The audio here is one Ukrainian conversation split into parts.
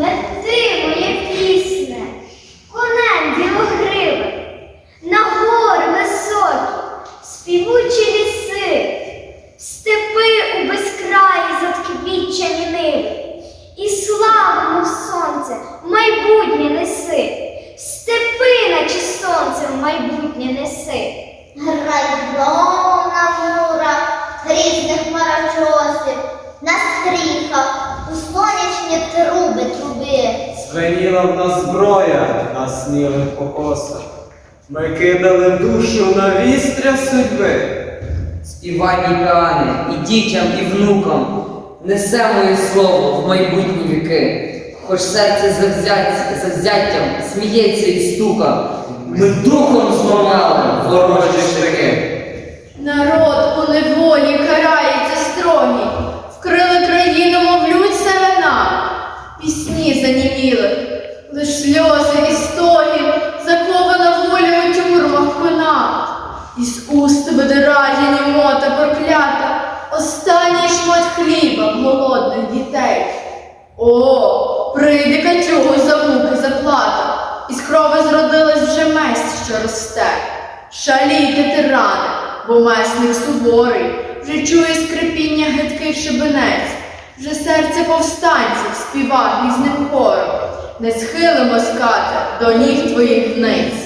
Лети, моє пісне, конем білогриве, на гори високі, співучі ліси, степи у безкраї затквітчані ниви, і славу, сонце, майбутнє неси, степи, наче сонце, в майбутнє неси. Грай на мурах, грізних марачосів, на стріхах, у сонячні труби труби. Звеніла в нас зброя на смілих покосах. Ми кидали душу на вістря судьби. Співай піани і дітям, і внукам, несе моє слово в майбутні віки. Хоч серце завзяття, завзяттям сміється і стука, ми духом зламали ворожі штики. Народ у неволі карається строгі, вкрили країну, шмат хліба голодних дітей. О, прийде качугу за муки заплата, із крови зродилась вже месть, що росте. Шалійте тирани, бо месник суворий, вже чує скрипіння гидких шибенець, вже серце повстанців співа грізним хором. Не схилимо скати до ніг твоїх вниць.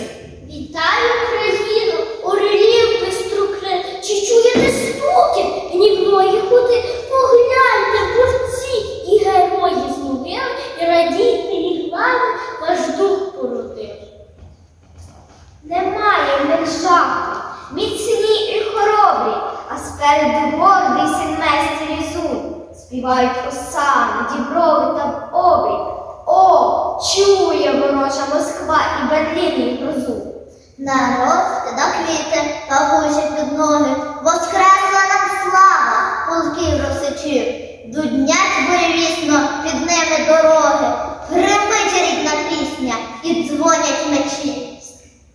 Них міцні і хоробрі, а спереду гордий сильместрі лізун. Співають осани, діброви та обрій. О, чує ворожа Москва і Берлін їх грозу. Народ та квіти та гучі під ноги, воскресла нам слава, полків росичів, дуднять буревісно під ними дороги, гримить рідна пісня і дзвонять мечі.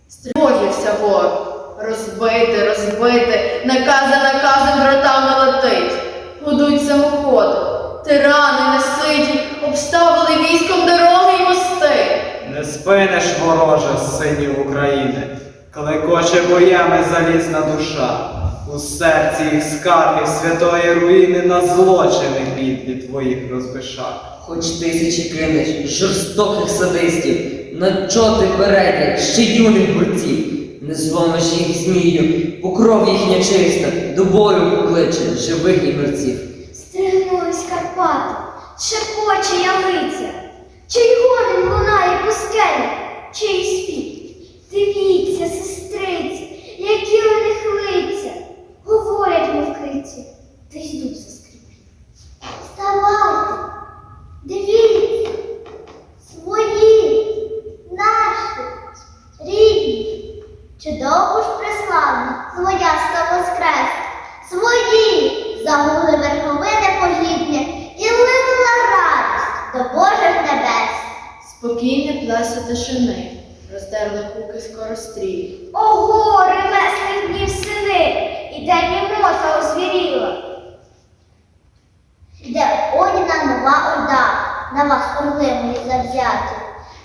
Стривожився ворог. Накази наказом дротами летить. Гудуть самоходи, тирани неситі, обставили військом дороги й мости. Не спиниш вороже синів України, клекоче боями залізна душа. У серці їх скарги святої руїни на злочини підлі твоїх розбишак. Хоч тисячі кинеш жорстоких садистів, на чоти передять ще юних борців, не зломиш їх змію, покров їхня чиста, до бою покличе живих і мерців. Стригнулись Карпати, шепоче ялиця, чий гомін лунає по Спокійне плесо тишини, роздерли куки скорострій. Ого, ремесних днів сини, і де німота озвіріла. Де Одіна нова орда, на вас орли мої завзяті.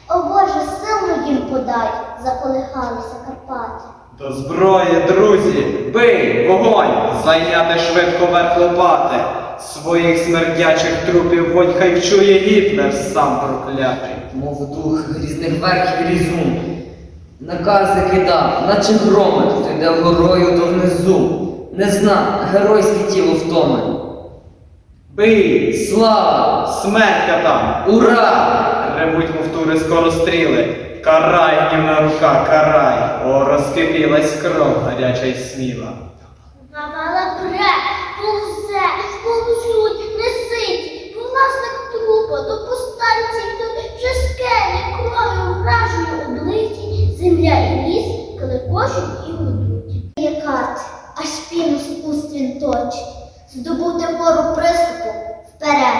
О Боже, силу їм подай, заколихалися Карпати. До зброї, друзі, бий, вогонь, зайняти швидко верх лопати. Своїх смердячих трупів вонь хай вчує Гітлер сам проклятий. Мов дух грізних верхів різун, накази кидав, наче громи, хто йде горою то внизу, не зна геройське тіло втоми. Бий, Слава! смерть катам, Ура! ревуть мов тури скоростріли. Карай, гнівна рука, карай, о, розкипілась кров гаряча й сміла. Навала бре, повзе, повзуть, несить, власник трупа, до повстанців, до вже скелі, кров'ю вражою облиті, земля і ліс, клекочуть і гудуть. Якат, аж піну з він точить, здобути гору приступу вперед,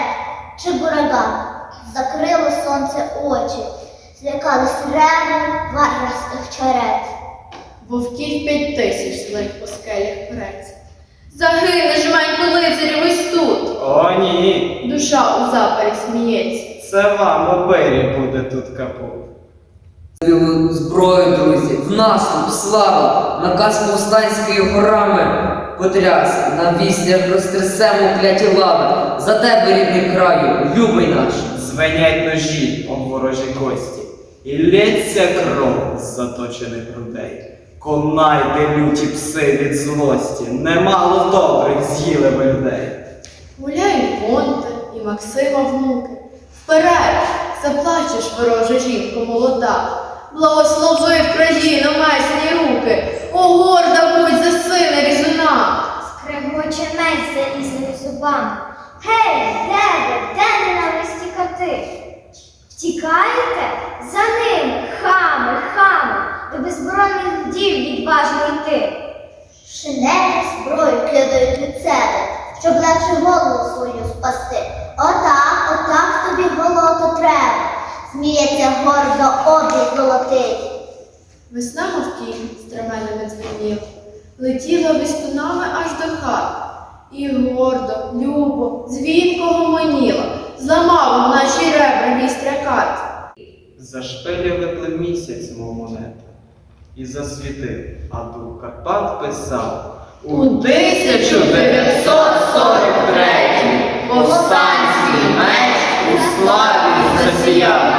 чи бураган, закрило сонце очі, злякались реву варварських черед. Вовків п'ять тисяч злих по скелях прець. Загине жменько лицарів ось тут. О, ні, Душа у запарі сміється. Це вам обері буде тут капут. Зброю, друзі, в наступ, слава, наказ повстанської горами потряс, на віслях розтрясемо кляті лави, за тебе, рідний краю, любий наш. Звенять ножі об ворожі кості, і лється кров з заточених грудей. Конайте люті пси від злості, немало добрих з'їли ви людей. Гуляють Понте і Максима внуки. Вперед, заплачеш, ворожа жінко молода. Благослови в країну месні руки, о горда будь за сина різуна. Скрегоче меч залізними зубами. Гей, де ви, де ненависті кати? Втікаєте? За ним, хами, хами, до безборонних дів відважно йти. Шинелі зброю кидають від себе, щоб легше голову свою спасти. Отак, отак тобі голото треба. Сміється гордо обрій золотий. Весна мов кінь стременами дзвеніла, летіла вістунами аж до хат, і гордо, любо, дзвінко гомоніла, зламав у наші карт. Зашпилів місяць, мов монета, і засвітив, а дух Карпат писав У 1943 повстанський меч у славі засіяв.